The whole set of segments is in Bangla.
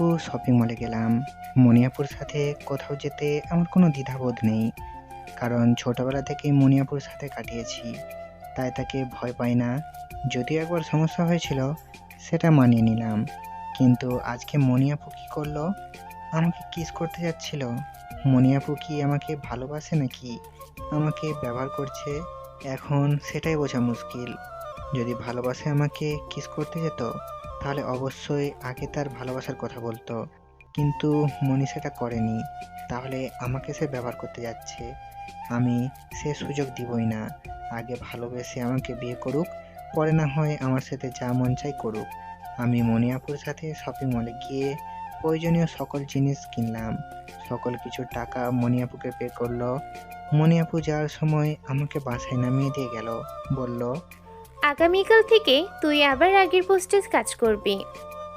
আমি শপিং মলে গেলাম। মণিয়াপুর সাথে কোথাও যেতে আমার কোনো দ্বিধাবোধ নেই। কারণ ছোটবেলা থেকেই মণিয়াপুর সাথে কাটিয়েছি। তাই তাকে ভয় পাই না। যদিও একবার সমস্যা হয়েছিল, সেটা মানিয়ে নিলাম। কিন্তু আজকে মণিয়াপু কী করল? আমাকে কিস করতে যাচ্ছিল? মণিয়াপু কি আমাকে ভালোবাসে নাকি? আমাকে ব্যবহার করছে? এখন সেটাই বোঝা মুশকিল। যদি ভালোবাসে আমাকে কিস করতে যেত তাহলে অবশ্যই আগে তার ভালোবাসার কথা বলতো। কিন্তু মনি সেটা করেনি। তাহলে আমাকে সে ব্যবহার করতে যাচ্ছে। আমি সে সুযোগ দিবই না। আগে ভালোবেসে আমাকে বিয়ে করুক, পরে না হয় আমার সাথে যা মন চাই করুক। আমি মনিয়াপুর সাথে শপিং মলে গিয়ে প্রয়োজনীয় সকল জিনিস কিনলাম। সকল কিছু টাকা মনিয়াপুকে পে করল। মনিয়াপু যাওয়ার সময় আমাকে বাসায় নামিয়ে দিয়ে গেল। বলল আগামীকাল থেকে তুই আবার আগের পোস্টে কাজ করবি।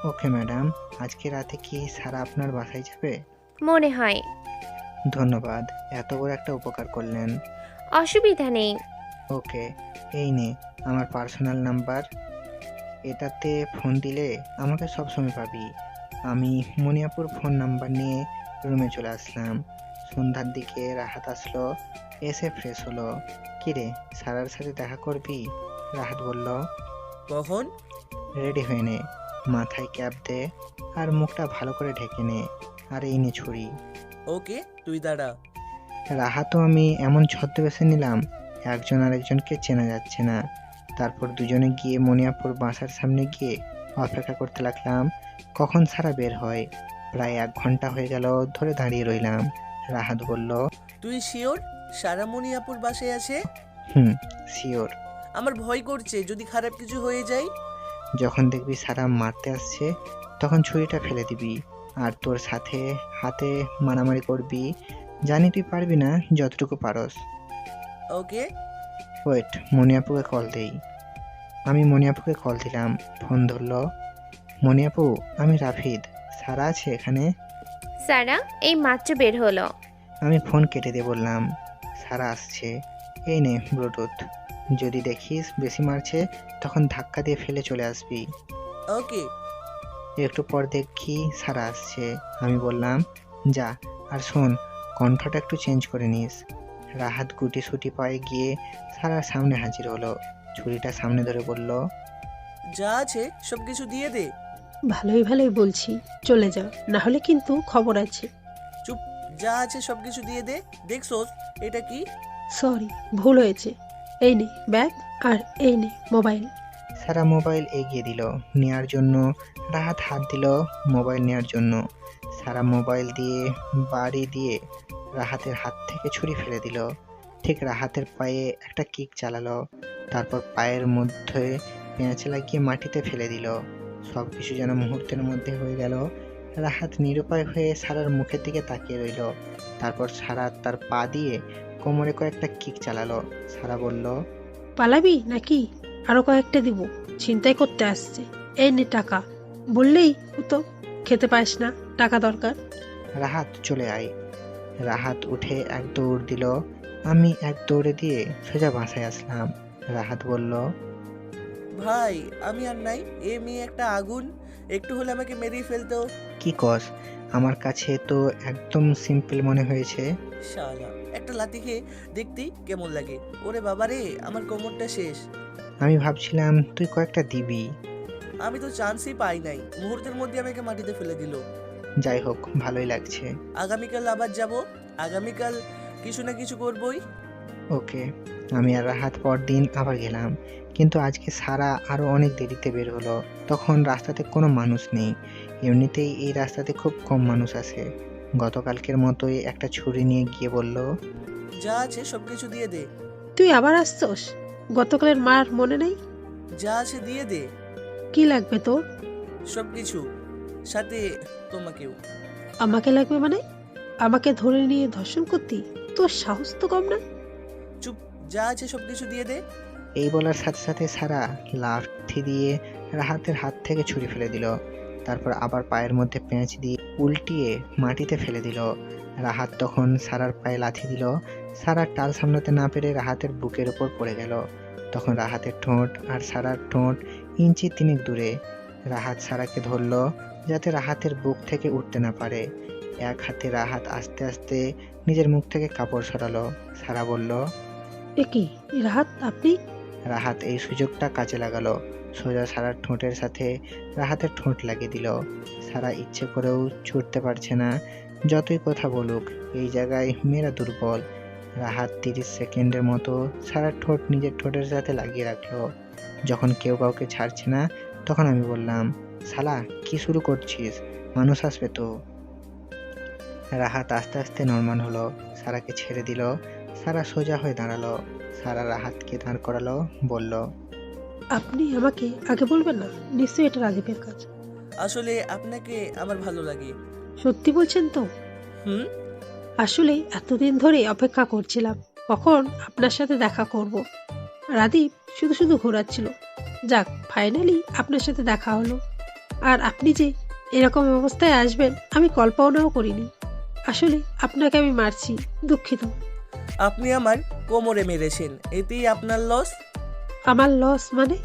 ওকে ম্যাডাম আজকে রাতে কি সারা আপনার বাসায় যাবে? মনে হয়। ধন্যবাদ এত বড় একটা উপকার করলেন। অসুবিধা নেই। ওকে এই নে আমার পার্সোনাল নাম্বার। এটাতে ফোন দিলে আমাকে সবসময় পাবি। আমি মনিয়াপুর ফোন নাম্বার নিয়ে রুমে চলে আসলাম। সন্ধ্যার দিকে রাহাত আসলো এসে ফ্রেশ হলো। কিরে সারার সাথে দেখা করবি? রাহাত বলল কখন? রেডি হয়ে নে মাথায় ক্যাপ দে আর মুখটা ভালো করে ঢেকে নে আর এই নে ছুরি। ওকে তুই দাঁড়া। রাহাতও আমি এমন ছদ্মবেশে নিলাম একজন আরেকজনকে চেনা যাচ্ছে না। তারপর দুজনে গিয়ে মনিয়াপুর বাসার সামনে গিয়ে অপেক্ষা করতে লাগলাম কখন সারা বের হয়। প্রায় এক ঘণ্টা হয়ে গেল ধরে দাঁড়িয়ে রইলাম। রাহাত বলল তুই শিওর সারামণিয়াপুর বাসায় আছে? Hmm sure. আমার ভয় করছে যদি খারাপ কিছু হয়ে যায়। যখন দেখবি সারা মারতে আসছে তখন ছুরিটা ফেলে দিবি। আর তোর সাথে হাতে মারামারি করবি জানি তুই পারবি না যতটুকু পারস। ওকে ওয়েট মনিয়াপুকে কল দেই। আমি মনিয়াপুকে কল দিলাম। ফোন ধরলো। মনিয়াপু আমি রাফিদ। সারা আছে এখানে? সারা এই মাত্র বের হলো। আমি ফোন কেটে দিয়ে বললাম সারা আসছে। এই নে ব্লুটুথ যদি দেখিস বেশি মারছে তখন ধাক্কা দিয়ে ফেলে চলে আসবি। ওকে। একটু পর দেখি সারা আসছে। আমি বললাম যা আর শোন কণ্ঠটা একটু চেঞ্জ করে নিস। রাহাত গুটি সুটি পায়ে গিয়ে সারার সামনে হাজির হলো। ছুরিটা সামনে ধরে বলল যা আছে সব কিছু দিয়ে দে। ভালোই ভালোই বলছি চলে যা না হলে কিন্তু খবর আছে। চুপ যা আছে সব কিছু দিয়ে দে। দেখছোস এটা কি? সরি ভুল হয়েছে। এই নে, ব্যাগ আর এই নে, মোবাইল। সারা মোবাইল এগিয়ে দিল, নেয়ার জন্য রাহাত হাত দিল মোবাইল নেয়ার জন্য। সারা মোবাইল দিয়ে, বাড়ি দিয়ে রাহাতের হাত থেকে ছুরি ফেলে দিল। ঠিক রাহাতের পায়ে একটা কিক চালালো, তারপর পায়ের মধ্যে পেঁয়াজ লাগিয়ে মাটিতে ফেলে দিল। সব কিছু যেন মুহূর্তের মধ্যে হয়ে গেল। রাহাত নিরুপায় হয়ে সারার মুখের দিকে তাকিয়ে রইল। তারপর সারা তার পা দিয়ে কোমরে কয়েকটা কিক চালালো। সারা বলল পালাবি নাকি? আরও কয়েকটা দিব। চিন্তাই করতে আসছে। এই নে টাকা। বললেই তো খেতে পাস না। টাকা দরকার। রাহাত চলে আয়। রাহাত উঠে এক দৌড় দিল। আমি এক দৌড়ে দিয়ে সোজা বাসায় আসলাম। রাহাত বলল ভাই আমি আর নাই। এ মেয়ে একটা আগুন। একটু হলে আমাকে মেরেই ফেলতো। কি কস? আমার কাছে তো একদম সিম্পল মনে হয়েছে। শালা। একটা লাথি খেয়ে দেখতেই কেমন লাগে। ওরে বাবা রে আমার কোমরটা শেষ। আমি ভাবছিলাম তুই কয়েকটা দিবি। আমি তো চান্সই পাই নাই। মুহূর্তের মধ্যে আমাকে মাটিতে ফেলে দিল। যাই হোক ভালোই লাগছে। আগামীকাল আবার যাব। আগামীকাল কিছু না কিছু করবই। ওকে আমি আর রাহাত পরদিন আবার গেলাম। কিন্তু আজকে সারা আরও অনেক দেরিতে বের হলো। তখন রাস্তাতে কোনো মানুষ নেই। এমনিতেই এই রাস্তাতে খুব কম মানুষ আসে গতকালকের মতোই একটা ছুরি নিয়ে গিয়ে বলল যা আছে সব কিছু দিয়ে দে। তুই আবার আসছস? গতকালের মার মনে নেই? যা আছে দিয়ে দে। কি লাগবে তোর? সব কিছু সাথে তোমাকেও। আমাকে লাগবে মানে? আমাকে ধরে নিয়ে ধর্ষণ করতি? তোর সাহস তো কম না? চুপ যা আছে সব কিছু দিয়ে দে। এই বলার সাথে সাথে সারা লাঠি দিয়ে রাহাতের হাত থেকে ছুরি ফেলে দিল। তারপর আবার পায়ের মধ্যে পেঁচ দিয়ে উল্টিয়ে মাটিতে ফেলে দিল। রাহাত তখন সারার পায়ে লাথি দিল। সারার টাল সামলাতে না পেরে রাহাতের বুকের ওপর পড়ে গেল। তখন রাহাতের ঠোঁট আর সারার ঠোঁট ইঞ্চি তিনেক দূরে। রাহাত সারাকে ধরলো যাতে রাহাতের বুক থেকে উঠতে না পারে। এক হাতে রাহাত আস্তে আস্তে নিজের মুখ থেকে কাপড় সরালো। সারা বলল এ কি? রাহাত আপনি? রাহাত এই সুযোগটা কাজে লাগালো। সোজা সারার ঠোঁটের সাথে রাহাতের ঠোঁট লাগিয়ে দিল। সারা ইচ্ছে করেও ছুটতে পারছে না। যতই কথা বলুক, এই জায়গায় মেয়েরা দুর্বল। রাহাত তিরিশ সেকেন্ডের মতো সারা ঠোঁট নিজের ঠোঁটের সাথে লাগিয়ে রাখল। যখন কেউ কাউকে ছাড়ছে না, তখন আমি বললাম শালা কি শুরু করছিস? মানুষ আসবে তো? রাহাত আস্তে আস্তে নর্মাল হলো। সারাকে ছেড়ে দিল। সারা সোজা হয়ে দাঁড়াল। সারা রাহাতকে দাঁড় করালো, বলল আপনি আমাকে আগে বলবেন না? নিশ্চয়ই এটা রাজীবের কাজ। আসলে আপনাকে আমার ভালো লাগে। সত্যি বলছেন তো? হুম? আসলে এতদিন ধরে অপেক্ষা করছিলাম কখন আপনার সাথে দেখা করব। রাদীপ শুধু শুধু ঘোরাচ্ছিল। যাক ফাইনালি আপনার সাথে দেখা হলো। আর আপনি যে এরকম অবস্থায় আসবেন আমি কল্পনাও করিনি। আসলে আপনাকে আমি মারছি দুঃখিত। আপনি আমার কোমরে মেরেছেন এতেই আপনার লস আমার লস মানে?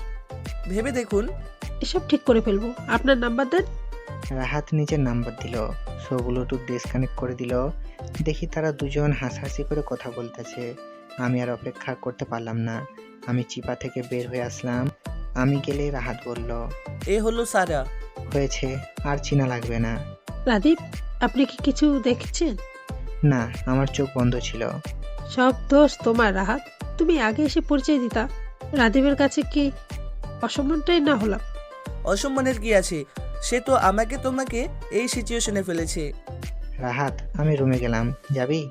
ভেবে দেখুন। এসব ঠিক করে ফেলব। আপনার নাম্বার দেন। রাহাত নিজের নাম্বার দিল। সো ব্লুটুথ ডিসকানেক্ট করে দিল। দেখি তারা দুজন হাসাহাসি করে কথা বলতেছে। আমি আর অপেক্ষা করতে পারলাম না। আমি চিপা থেকে বের হয়ে আসলাম। আমি গেলে রাহাত বলল এ হলো সারা। হয়েছে আর চিনা লাগবে না। রাদীপ আপনি কি কিছু দেখছেন? না আমার চোখ বন্ধ ছিল। সব দোষ তোমার রাহাত। তুমি আগে এসে পরিচয় দিতা। রাদীপের কাছে কি অসম্মানটাই না হলাম? অসম্মানের কি আছে? সে তো আমাকে তোমাকে এই সিচুয়েশনে ফেলেছে। রাহাত আমি রুমে গেলাম। যাবি?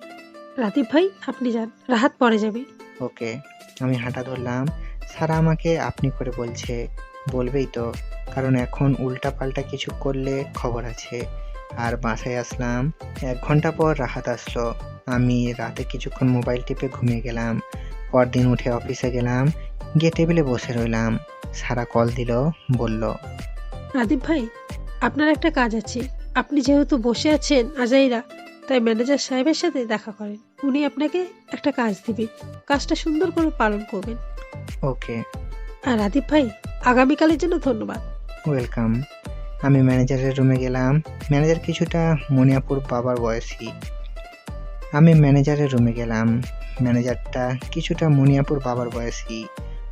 রাদীপ ভাই আপনি যান। রাহাত পরে যাবে। ওকে আমি হাঁটা ধরলাম। সারা আমাকে আপনি করে বলছে। বলবেই তো কারণ এখন উল্টা পাল্টা কিছু করলে খবর আছে। আর বাসায় আসলাম। এক ঘণ্টা পর রাহাত আসলো। আমি রাতে কিছুক্ষণ মোবাইল টিপে ঘুমিয়ে গেলাম। পরদিন উঠে অফিসে গেলাম। গিয়ে টেবিলে বসে রইলাম। সারা কল দিল বলল রাদীপ ভাই আপনার একটা কাজ আছে। আপনি যেহেতু বসে আছেন আজাইরা তাই ম্যানেজার সাহেবের সাথে দেখা করেন। উনি আপনাকে একটা কাজ দিবেন কাজটা সুন্দর করে পালন করবেন। ওকে। আর রাদীপ ভাই আগামীকালের জন্য ধন্যবাদ। ওয়েলকাম। আমি ম্যানেজারের রুমে গেলাম। ম্যানেজার কিছুটা মনিয়াপুর বাবার বয়সী। আমি ম্যানেজারের রুমে গেলাম। ম্যানেজারটা কিছুটা মনিয়াপুর বাবার বয়সী।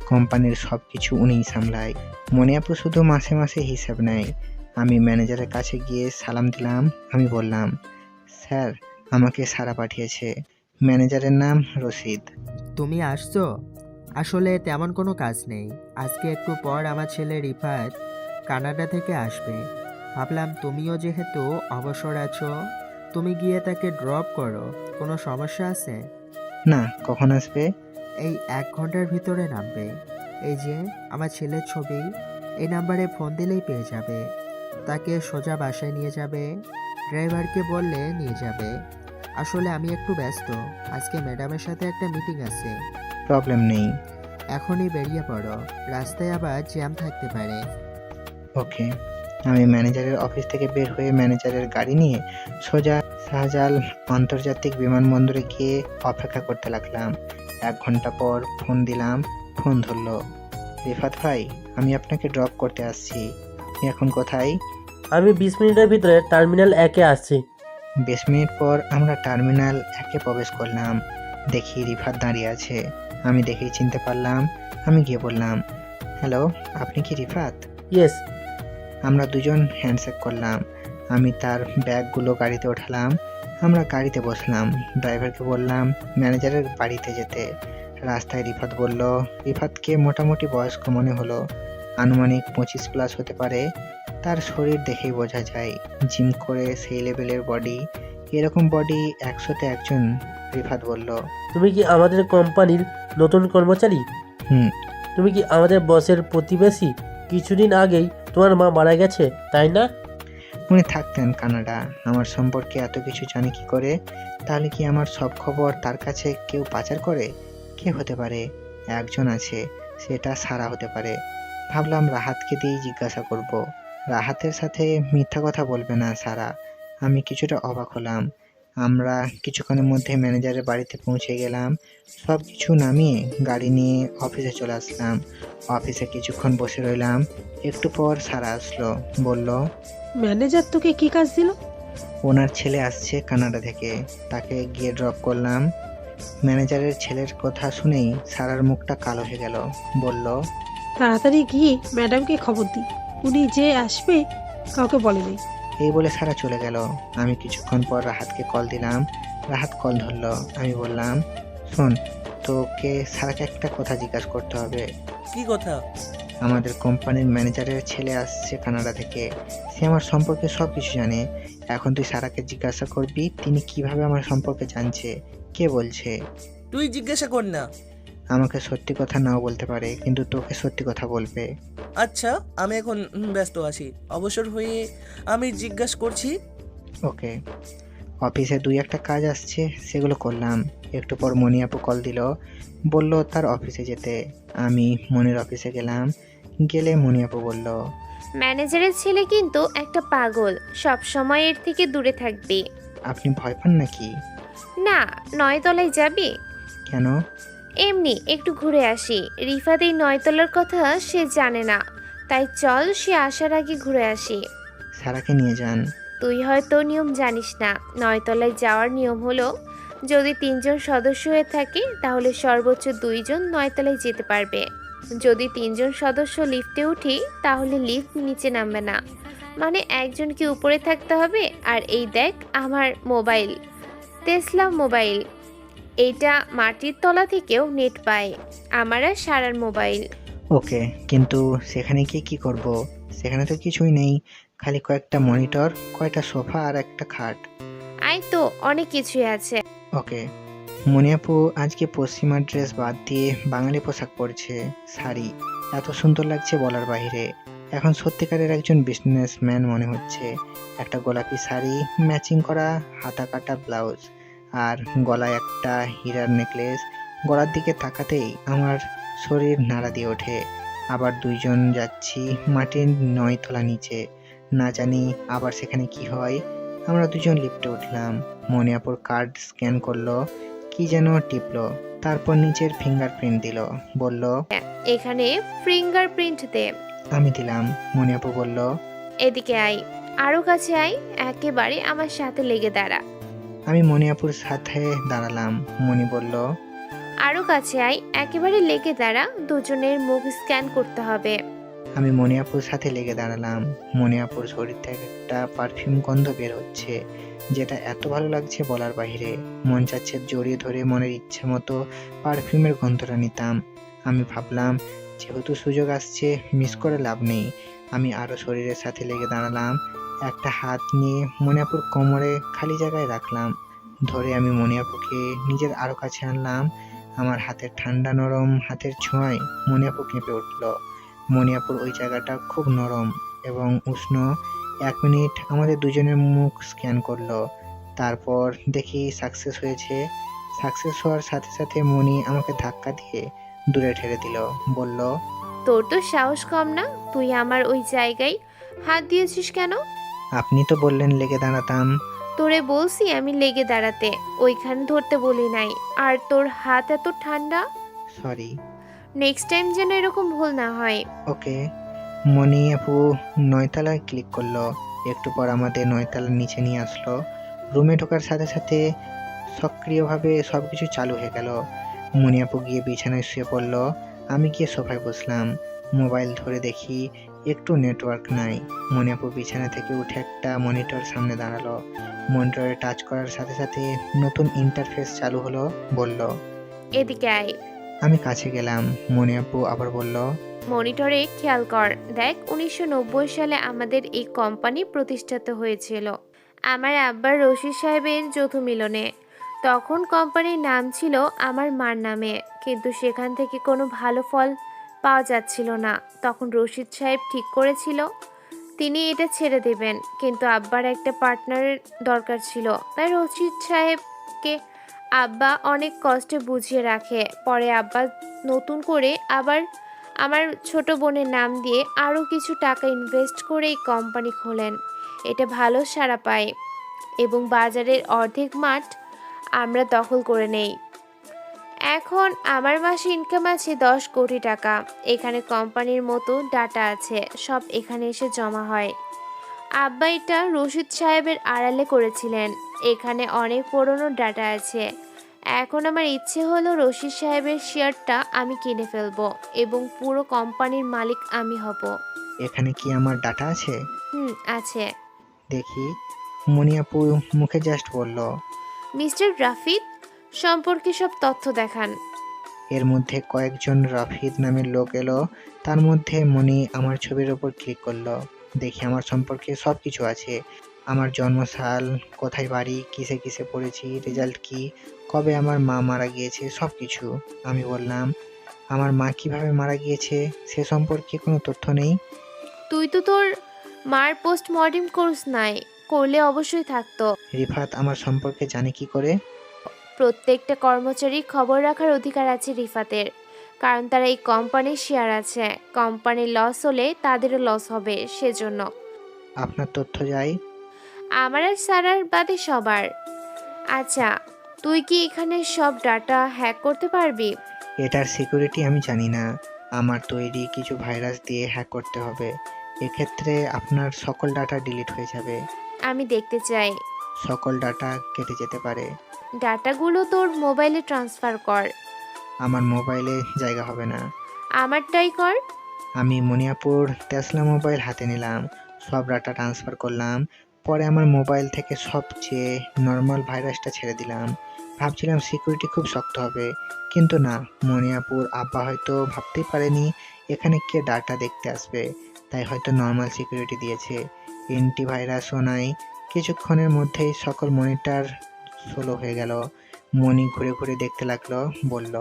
কোম্পানির সব কিছু উনিই সামলায়। মনিয়াপুর শুধু মাসে মাসে হিসাব নেয়। আমি ম্যানেজারের কাছে গিয়ে সালাম দিলাম আমি বললাম স্যার আমাকে সারা পাঠিয়েছে। ম্যানেজারের নাম রশিদ। তুমি আসছো? আসলে তেমন কোনো কাজ নেই। আজকে একটু পর আমার ছেলে রিফাত কানাডা থেকে আসবে। ভাবলাম তুমিও যেহেতু অবসর আছো তুমি গিয়ে তাকে ড্রপ করো। কোনো সমস্যা আছে? না কখন আসবে? এই এক ঘণ্টার ভিতরে নামবে। এই যে আমার ছেলের ছবি এই নাম্বারে ফোন দিলেই পেয়ে যাবে। তাকে সোজা বাসায় নিয়ে যাবে ড্রাইভারকে বললে নিয়ে যাবে। আসলে আমি একটু ব্যস্ত আজকে ম্যাডামের সাথে একটা মিটিং আছে। প্রবলেম নেই। এখনই বেরিয়ে পড়ো রাস্তায় আবার জ্যাম থাকতে পারে। ওকে আমি ম্যানেজারের অফিস থেকে বের হয়ে ম্যানেজারের গাড়ি নিয়ে সোজা শাহজাল আন্তর্জাতিক বিমানবন্দরে গিয়ে অপেক্ষা করতে লাগলাম। এক ঘণ্টা পর ফোন দিলাম ফোন ধরলো রিফাত ভাই আমি আপনাকে ড্রপ করতে আসছি। আপনি এখন কোথায়? আমি বিশ মিনিটের ভিতরে টার্মিনাল একে আসছি। বিশ মিনিট পর আমরা টার্মিনাল একে প্রবেশ করলাম। দেখি রিফাত দাঁড়িয়ে আছে। আমি দেখেই চিনতে পারলাম আমি গিয়ে বললাম হ্যালো আপনি কি রিফাত? ইয়েস আমরা দুজন হ্যান্ডশেক করলাম। আমি তার ব্যাগগুলো গাড়িতে ওঠালাম। আমরা গাড়িতে বসলাম ড্রাইভারকে বললাম ম্যানেজারের বাড়িতে যেতে। রাস্তায় রিফাত বলল রিফাতকে মোটামুটি বয়স্ক মনে হলো। আনুমানিক পঁচিশ প্লাস হতে পারে। তার শরীর দেখেই বোঝা যায় জিম করে সেই লেভেলের বডি। এরকম বডি একশোতে একজন রিফাত বলল। তুমি কি আমাদের কোম্পানির নতুন কর্মচারী? হুম। তুমি কি আমাদের বসের প্রতিবেশী? কিছুদিন আগেই তোমার মা মারা গেছে তাই না? উনি থাকতেন কানাডা। আমার সম্পর্কে এত কিছু জানে কি করে? তাহলে কি আমার সব খবর তার কাছে কেউ পাচার করে? কে হতে পারে? একজন আছে, সেটা সারা হতে পারে। ভাবলাম রাহাতকে দিয়েই জিজ্ঞাসা করব। রাহাতের সাথে মিথ্যা কথা বলবে না সারা। আমি কিছুটা অবাক হলাম। আমরা কিছুক্ষণের মধ্যে ম্যানেজারের বাড়িতে পৌঁছে গেলাম। সব কিছু নামিয়ে গাড়ি নিয়ে অফিসে চলে আসলাম। অফিসে কিছুক্ষণ বসে রইলাম। একটু পর সারা আসলো বলল ম্যানেজার তোকে কি কাজ দিল? ওনার ছেলে আসছে কানাডা থেকে। তাকে গিয়ে ড্রপ করলাম। ম্যানেজারের ছেলের কথা শুনেই সারার মুখটা কালো হয়ে গেল। বলল তাড়াতাড়ি গিয়ে ম্যাডামকে খবর দিই। উনি যে আসবে কাউকে বলেনি। এই বলে সারা চলে গেল। আমি কিছুক্ষণ পর রাহাতকে কল দিলাম। রাহাত কল ধরলো। আমি বললাম শোন তোকে সারাকে একটা কথা জিজ্ঞাসা করতে হবে। কি কথা? আমাদের কোম্পানির ম্যানেজারের ছেলে আসছে কানাডা থেকে। সে আমার সম্পর্কে সব কিছু জানে। এখন তুই সারাকে জিজ্ঞাসা করবি তিনি কীভাবে আমার সম্পর্কে জানছে। কে বলছে? তুই জিজ্ঞাসা কর না। আমাকে সত্যি কথা নাও বলতে পারে কিন্তু তোকে সত্যি কথা বলবে। আচ্ছা আমি এখন ব্যস্ত আছি। অবসর হয়ে আমি জিজ্ঞাসা করছি। ওকে। অফিসে দুই একটা কাজ আসছে সেগুলো করলাম। একটু পর মনি আপু কল দিল। বলল তার অফিসে যেতে। আমি মনির অফিসে গেলাম। গেলে মনি আপু বলল ম্যানেজারের ছেলে কিন্তু একটা পাগল সব সময় এর থেকে দূরে থাকবে। আপনি ভয় পান নাকি? না নয়তলায় যাবি। কেন? এমনি একটু ঘুরে আসি। রিফাত এই নয়তলার কথা সে জানে না। তাই চল সে আসার আগে ঘুরে আসি। সারাকে নিয়ে যান। তুই হয়তো নিয়ম জানিস না। নয়তলায় যাওয়ার নিয়ম হলো যদি তিনজন সদস্য হয়ে থাকে তাহলে সর্বোচ্চ দুইজন নয়তলায় যেতে পারবে। যদি তিনজন সদস্য লিফটে উঠি তাহলে লিফট নিচে নামবে না। মানে একজনকে উপরে থাকতে হবে আর এই দেখ আমার মোবাইল। Tesla mobile. এইটা মাটির তলা থেকেও নেট পায় আমার আর সারার মোবাইল। ওকে কিন্তু সেখানে গিয়ে কি করব? সেখানে তো কিছুই নেই খালি কয়েকটা মনিটর কয়টা সোফা আর একটা খাট। আই তো অনেক কিছুই আছে। ওকে মনিয়াপু আজকে পশ্চিমা ড্রেস বাদ দিয়ে বাঙালি পোশাক পরছে শাড়ি। এত সুন্দর লাগছে বলার বাইরে এখন সত্যিকারের একজন বিজনেসম্যান মনে হচ্ছে। একটা গোলাপি শাড়ি ম্যাচিং করা হাতা কাটা ব্লাউজ আর গলায় একটা হীরার নেকলেস গলার দিকে তাকাতেই আমার শরীর নাড়া দিয়ে ওঠে। আবার দুইজন যাচ্ছি মাটির নয়তলা নিচে। না জানি আবার সেখানে কি হয়। আমরা দুজন লিফটে উঠলাম। মনিয়াপুর কার্ড স্ক্যান করল। কি যেন টিপলো। তারপর নিচের ফিঙ্গারপ্রিন্ট দিল। বলল এখানে ফিঙ্গারপ্রিন্ট দে। আমি দিলাম। মনে মনিয়াপু বলল এদিকে আয়। আরও কাছে আয়। একেবারে আমার সাথে লেগে দাঁড়া। আমি মনিয়াপুর সাথে দাঁড়ালাম। মনি বলল আরও কাছে আয় একেবারে লেগে দাঁড়া দুজনের মুখ স্ক্যান করতে হবে। আমি মনিয়াপুর সাথে লেগে দাঁড়ালাম। মনিয়াপুর শরীর থেকে একটা পারফিউম গন্ধ বের হচ্ছে যেটা এত ভালো লাগছে বলার বাইরে মন চাচ্ছে জড়িয়ে ধরে মনের ইচ্ছে মতো পারফিউমের গন্ধটা নিতাম। আমি ভাবলাম যেহেতু সুযোগ আসছে মিস করে লাভ নেই। আমি আরও শরীরের সাথে লেগে দাঁড়ালাম। একটা হাত নিয়ে মনিয়াপুর কোমরে খালি জায়গায় রাখলাম। ধরে আমি মনিয়াপুকে নিজের আরও কাছে আনলাম। আমার হাতের ঠান্ডা নরম হাতের ছোঁয়ায় মনিয়াপু কেঁপে উঠল। মনিয়াপুর ওই জায়গাটা খুব নরম এবং উষ্ণ। এক মিনিট আমাদের দুজনের মুখ স্ক্যান করল। তারপর দেখি সাকসেস হয়েছে। সাকসেস হওয়ার সাথে সাথে মনি আমাকে ধাক্কা দিয়ে দূরে ঠেলে দিল। বলল, তোর তো সাহস কম না? তুই আমার ওই জায়গায় হাত দিয়েছিস কেন? আপনি তো বললেন লেগে দাঁড়াতাম। তোরে বলছি আমি লেগে দাঁড়াতে ওইখানে ধরতে বলি নাই। আর তোর হাত এত ঠান্ডা? সরি নেক্সট টাইম যেন এরকম ভুল না হয়। ওকে। মনি আপু নয়তলায় ক্লিক করল। একটু পর আমাদের নয়তলার নিচে নিয়ে আসলো। রুমে ঢোকার সাথে সাথে সক্রিয়ভাবে সব কিছু চালু হয়ে গেল। মনি আপু গিয়ে বিছানায় শুয়ে পড়ল। আমি গিয়ে সোফায় বসলাম। মোবাইল ধরে দেখি একটু নেটওয়ার্ক নাই। মনি আপু বিছানা থেকে উঠে একটা মনিটর সামনে দাঁড়াল। মনিটরে টাচ করার সাথে সাথে নতুন ইন্টারফেস চালু হলো বলল এদিকে আয়। আমি কাছে গেলাম। মনি আপু আবার বলল মনিটরে খেয়াল কর দেখ উনিশশো নব্বই সালে আমাদের এই কোম্পানি প্রতিষ্ঠিত হয়েছিল। আমার আব্বার রশিদ সাহেবের যৌথ মিলনে। তখন কোম্পানির নাম ছিল আমার মার নামে। কিন্তু সেখান থেকে কোনো ভালো ফল পাওয়া যাচ্ছিল না। তখন রশিদ সাহেব ঠিক করেছিল, তিনি এটা ছেড়ে দেবেন, কিন্তু আব্বার একটা পার্টনারের দরকার ছিল। তাই রশিদ সাহেবকে আব্বা অনেক কষ্টে বুঝিয়ে রাখে। পরে আব্বা নতুন করে আবার আমার ছোট বোনের নাম দিয়ে আরও কিছু টাকা ইনভেস্ট করে এই কোম্পানি খোলেন। এটা ভালো সাড়া পায় এবং বাজারের অর্ধেক মাঠ আমরা দখল করে নেই। এখন আমার মাসে ইনকাম আছে দশ কোটি টাকা। এখানে কোম্পানির মতো ডাটা আছে সব এখানে এসে জমা হয়। আব্বা এটা রশিদ সাহেবের আড়ালে করেছিলেন এখানে অনেক পুরনো ডাটা আছে। এখন আমার ইচ্ছে হলো রশিদ সাহেবের শেয়ারটা আমি কিনে ফেলব এবং পুরো কোম্পানির মালিক আমি হব। এখানে কি আমার ডাটা আছে? হুম আছে। দেখি মনিয়াপু মুখে জাস্ট বলল। মিস্টার রাফিদ সম্পর্কে সব তথ্য দেখান। এর মধ্যে কয়েকজন রাফিদ নামের লোক এলো। তার মধ্যে মনি আমার ছবির ওপর ক্লিক করল। দেখি আমার সম্পর্কে সব কিছু আছে। আমার জন্মসাল কোথায় বাড়ি কিসে কিসে পড়েছি রেজাল্ট কি কবে আমার মা মারা গিয়েছে সব কিছু আমি বললাম আমার মা কীভাবে মারা গিয়েছে সে সম্পর্কে কোনো তথ্য নেই? তুই তো তোর মার পোস্টমর্টেম কোর্স নাই করলে অবশ্যই থাকতো। রিফাত আমার সম্পর্কে জানে কি করে? প্রত্যেকটা কর্মচারীর খবর রাখার অধিকার আছে রিফাতের কারণ তারা এই কোম্পানির শেয়ার আছে। কোম্পানির লস হলে তাদেরও লস হবে সেজন্য। আপনার তথ্য যাই। আমার আর সারার বাদে সবার। আচ্ছা তুই কি এখানে সব ডাটা হ্যাক করতে পারবি? এটার সিকিউরিটি আমি জানি না। আমার তৈরি কিছু ভাইরাস দিয়ে হ্যাক করতে হবে। এক্ষেত্রে আপনার সকল ডাটা ডিলিট হয়ে যাবে। আমি দেখতে চাই। সকল ডাটা কেটে যেতে পারে। ডাটাগুলো তোর মোবাইলে ট্রান্সফার কর। আমার মোবাইলে জায়গা হবে না। আমারটাই কর। আমি মনিয়াপুর তেসলা মোবাইল হাতে নিলাম সব ডাটা ট্রান্সফার করলাম পরে আমার মোবাইল থেকে সবচেয়ে নর্মাল ভাইরাসটা ছেড়ে দিলাম। ভাবছিলাম সিকিউরিটি খুব শক্ত হবে কিন্তু না মনিয়াপুর আব্বা হয়তো ভাবতেই পারেনি এখানে কে ডাটা দেখতে আসবে তাই হয়তো নর্মাল সিকিউরিটি দিয়েছে। অ্যান্টিভাইরাসও নাই কিছুক্ষণের মধ্যেই সকল মনিটর স্লো হয়ে গেল। মনি ঘুরে ঘুরে দেখতে লাগল বলল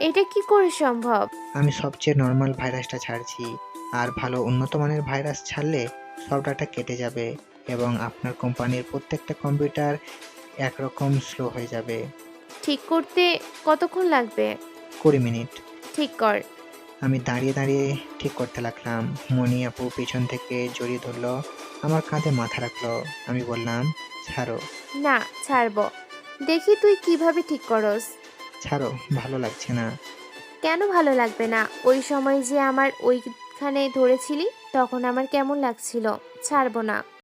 এটা কি করে সম্ভব? আমি সবচেয়ে নর্মাল ভাইরাসটা ছাড়ছি আর ভালো উন্নত মানের ভাইরাস ছাড়লে সব ডাটা কেটে যাবে এবং আপনার কোম্পানির প্রত্যেকটা কম্পিউটার একরকম স্লো হয়ে যাবে। ঠিক করতে কতক্ষণ লাগবে? কুড়ি মিনিট। ঠিক কর। আমি দাঁড়িয়ে দাঁড়িয়ে ঠিক করতে লাগলাম। মনি আপু পিছন থেকে জড়িয়ে ধরলো আমার কাঁধে মাথা রাখল। আমি বললাম ছাড়ো। না ছাড়বো। দেখি তুই কীভাবে ঠিক করস। ছাড়ো ভালো লাগছে না। কেন ভালো লাগবে না? ওই সময় যে আমার ওইখানে ধরেছিলি তখন আমার কেমন লাগছিল? ছাড়বো না।